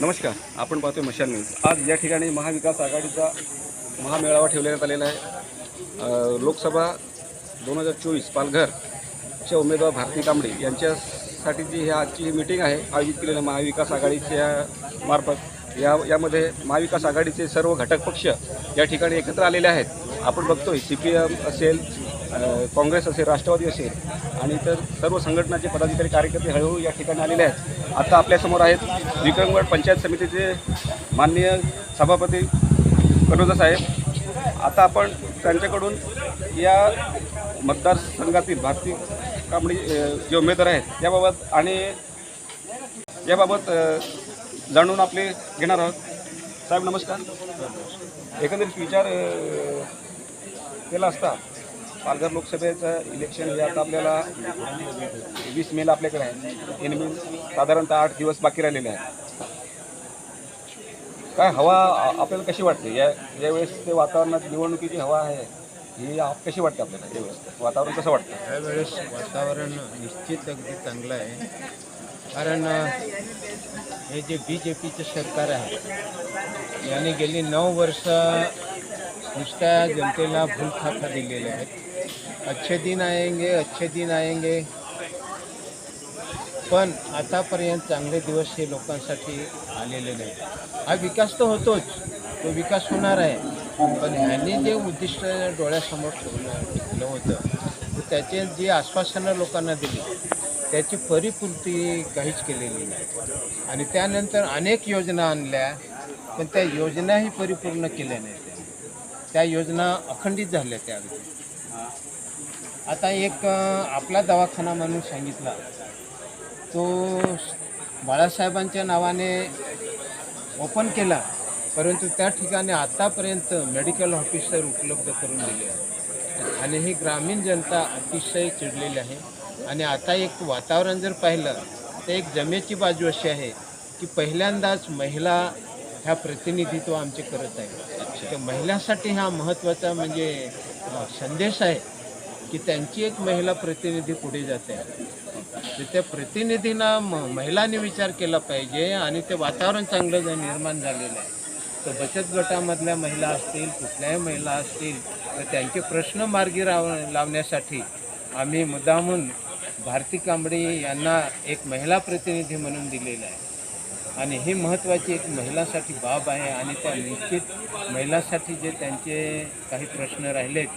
नमस्कार आपण पाहतोय मशाल न्यूज. आज या ठिकाणी महाविकास आघाडीचा महामेळावा ठेवण्यात आलेला आहे. लोकसभा दोन हजार चोवीस पालघरच्या उमेदवार भारती कांबळे यांच्यासाठी जी ही आजची ही मीटिंग आहे आयोजित केलेल्या महाविकास आघाडीच्या मार्फत या यामध्ये महाविकास आघाडीचे सर्व घटक पक्ष या ठिकाणी एकत्र आलेले आहेत. आपण बघतोय सी पी एम असेल काँग्रेस असेल राष्ट्रवादी असेल आणि इतर सर्व संघटनाचे पदाधिकारी कार्यकर्ते हळूहळू या ठिकाणी आलेले आहेत. आता आपल्यासमोर आहेत विक्रमगड पंचायत समितीचे माननीय सभापती कनोजा साहेब. आता आपण त्यांच्याकडून या मतदारसंघातील भारतीय कांबळी जे उमेदवार आहेत याबाबत आणि याबाबत जाणून आपले घेणार आहोत. साहेब नमस्कार. एकंदरीत विचार केला असता पालघर लोकसभेचं इलेक्शन हे आता आपल्याला वीस मेला आपल्याकडे आहे. इन साधारणतः आठ दिवस बाकी राहिलेले आहेत. काय हवा आपल्याला कशी वाटते? या यावेळेस ते वातावरणात निवडणुकीची हवा आहे ही कशी वाटते आपल्याला यावेळेस? वातावरण कसं वाटतं? यावेळेस वातावरण निश्चित अगदी चांगलं आहे. कारण हे जे बी जे पीचं सरकार आहे याने गेली नऊ वर्ष नुसत्या जनतेला भूलथापा दिलेल्या आहेत. अच्छे दिन आएंगे अच्छे दिन आएंगे. पण आतापर्यंत चांगले दिवस हे लोकांसाठी आलेले नाही हा विकास तर होतोच. तो विकास होणार आहे. पण ह्यांनी जे उद्दिष्ट डोळ्यासमोर ठेवलं होतं त्याचे जी आश्वासनं लोकांना दिली त्याची परिपूर्ती काहीच केलेली नाही. आणि त्यानंतर अनेक योजना आणल्या पण त्या योजनाही परिपूर्ण केल्या नाहीत. त्या योजना अखंडित झाल्या त्या आता एक आपला दवाखाना म्हणून सांगितला. तो बाळासाहेबांच्या नावाने ओपन केला परंतु त्या ठिकाणी आतापर्यंत मेडिकल ऑफिसर उपलब्ध करून दिले आहे आणि ही ग्रामीण जनता अतिशय चिडलेली आहे. आणि आता एक वातावरण जर पाहिलं तर एक जमेची बाजू अशी आहे की पहिल्यांदाच महिला ह्या प्रतिनिधित्व आमचे करत आहे तर महिलांसाठी हा महत्त्वाचा म्हणजे संदेश आहे की त्यांची एक महिला प्रतिनिधी पुढे जाते. तर त्या प्रतिनिधींना म महिलांनी विचार केला पाहिजे आणि ते वातावरण चांगलं जे निर्माण झालेलं आहे तर बचत गटामधल्या महिला असतील कुठल्याही महिला असतील तर त्यांचे प्रश्न मार्गी राव लावण्यासाठी आम्ही मुद्दामून भारती कांबळे यांना एक महिला प्रतिनिधी म्हणून दिलेलं आहे. आणि ही महत्त्वाची एक महिलांसाठी बाब आहे आणि त्या निश्चित महिलांसाठी जे त्यांचे काही प्रश्न राहिलेत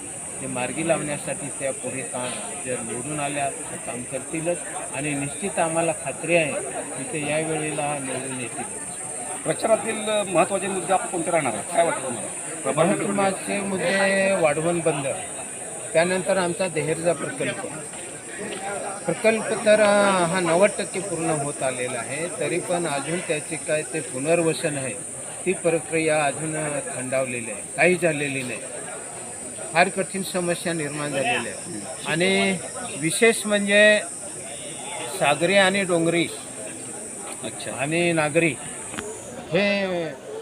ते मार्गी लावण्यासाठी त्या पुढे काम जर निवडून आल्या तर काम करतीलच. आणि निश्चित आम्हाला खात्री आहे की ते यावेळेला निवडून येतील. प्रचारातील महत्त्वाचे मुद्दे आपण कोणते राहणार आहेत? काय वाटतं तुम्हाला? मुद्दे वाढवण बंद. त्यानंतर आमचा देहेरचा प्रकल्प. प्रकल्प तर हा नव्वद टक्के पूर्ण होत आलेला आहे तरी पण अजून त्याचे काय ते पुनर्वसन आहे ती प्रक्रिया अजून थंडावलेली आहे काही झालेली नाही. फार कठीण समस्या निर्माण झालेल्या आहेत आणि विशेष म्हणजे सागरी आणि डोंगरी अच्छा. आणि नागरी हे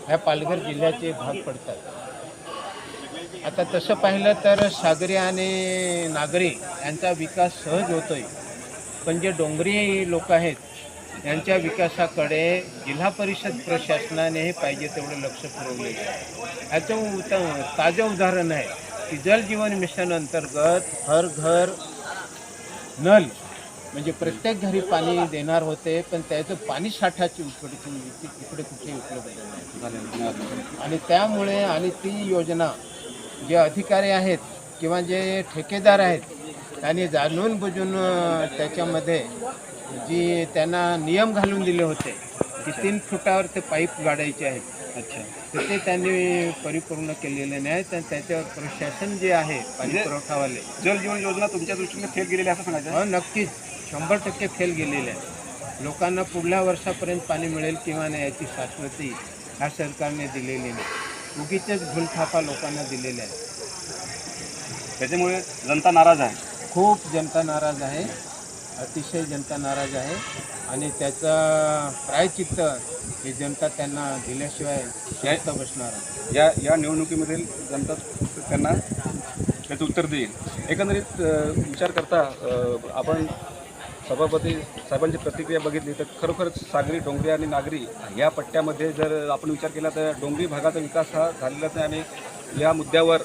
ह्या पालघर जिल्ह्याचे भाग पडतात. आता तसं पाहिलं तर सागरी आणि नागरी यांचा विकास सहज होतोय. पण जे डोंगरी लोक आहेत यांच्या विकासाकडे जिल्हा परिषद प्रशासनाने हे पाहिजे तेवढं लक्ष पुरवलेलं आहे. ह्याचं उत ताजं उदाहरण आहे की जल जीवन मिशन अंतर्गत हर घर नल म्हणजे प्रत्येक घरी पाणी देणार होते पण त्याचं पाणी साठाची इकडे इकडे कुठे उपलब्ध आणि त्यामुळे आणि ती योजना जे अधिकारी आहेत किंवा जे ठेकेदार आहेत त्यांनी जाणून बुजून त्याच्यामध्ये जी त्यांना नियम घालून दिले होते की तीन फुटावर ते पाईप गाडायचे आहेत. अच्छा. तर ते त्यांनी परिपूर्ण केलेले नाहीत आणि त्याच्यावर प्रशासन जे आहे पाणी म्हणजे- पुरवठावाले जल जीवन योजना तुमच्या दृष्टीने फेल गेलेली असं सांगायचं हो नक्कीच. शंभर टक्के फेल गेलेले आहे. लोकांना पुढल्या वर्षापर्यंत पाणी मिळेल किंवा नाही याची शाश्वती ह्या सरकारने दिलेली नाही. उगीचेच भूलथापा लोकांना दिलेल्या आहेत. त्याच्यामुळे जनता नाराज आहे. खूप जनता नाराज आहे अतिशय जनता नाराज आहे आणि त्याचा प्रायचित्त ही जनता त्यांना दिल्याशिवाय शांत बसणार आहे. या या निवडणुकीमधील जनता त्यांना त्याचं उत्तर देईल. एकंदरीत विचार करता आपण सभापती साहेबांची प्रतिक्रिया बघितली तर खरोखरच सागरी डोंगरी आणि नागरी या पट्ट्यामध्ये जर आपण विचार केला तर डोंगरी भागाचा विकास हा झालेलाच नाही आणि या मुद्द्यावर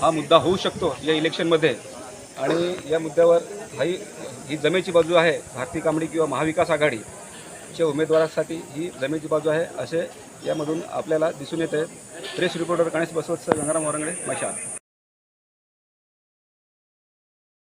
हा मुद्दा होऊ शकतो या इलेक्शनमध्ये. आणि या मुद्द्यावर हाही ही जमेची बाजू आहे भारतीय कांबडी किंवा महाविकास आघाडीच्या उमेदवारासाठी ही जमेची बाजू आहे असे यामधून आपल्याला दिसून येते. प्रेस रिपोर्टर गणेश बसवत गंगाराम वारंगडे मशाल.